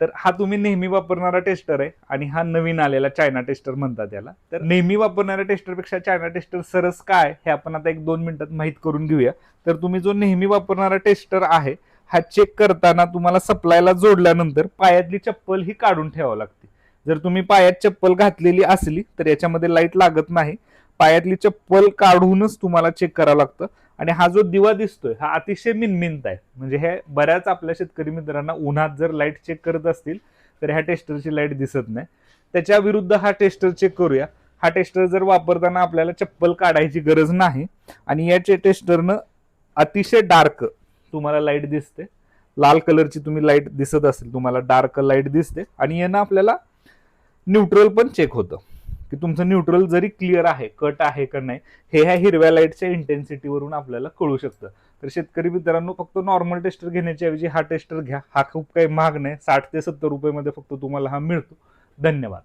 तर हा तुम्ही नेहमी वापरणारा टेस्टर आहे आणि हा नवीन आलेला चायना टेस्टर म्हणतात याला. तर नेहमी वापरणाऱ्या टेस्टरपेक्षा चायना टेस्टर सरस काय हे आपण आता एक दोन मिनिटात माहीत करून घेऊया. तर तुम्ही जो नेहमी वापरणारा टेस्टर आहे हा चेक करताना तुम्हाला सप्लायला जोडल्यानंतर पायातली चप्पल ही काढून ठेवावी लागते. जर तुम्ही पायात चप्पल घातलेली असली तर याच्यामध्ये लाइट लागत नाही. पायातली चप्पल काढूनच तुम्हाला चेक करावं लागतं. आणि हा जो दिवा दिसतोय हा अतिशय मिनमिनत आहे. म्हणजे हे बऱ्याच आपल्या शेतकरी मित्रांना उन्हात जर लाइट चेक करत असतील तर ह्या टेस्टरची लाइट दिसत नाही. त्याच्या विरुद्ध हा टेस्टर चेक करूया. हा टेस्टर जर वापरताना आपल्याला चप्पल काढायची गरज नाही आणि या टेस्टरनं अतिशय डार्क तुम्हाला लाइट दिसते. लाल कलरची तुम्ही लाइट दिसत असेल तुम्हाला डार्क लाइट दिसते. आणि यानं आपल्याला न्यूट्रल पण चेक होतं. की तुमचं न्यूट्रल जरी क्लिअर आहे कट आहे का नाही हे ह्या हिरव्या लाईटच्या इंटेन्सिटीवरून आपल्याला कळू शकतं. तर शेतकरी मित्रांनो फक्त नॉर्मल टेस्टर घेण्याच्या ऐवजी हा टेस्टर घ्या. हा खूप काही महाग नाही. साठ ते सत्तर रुपयामध्ये फक्त तुम्हाला हा मिळतो. धन्यवाद.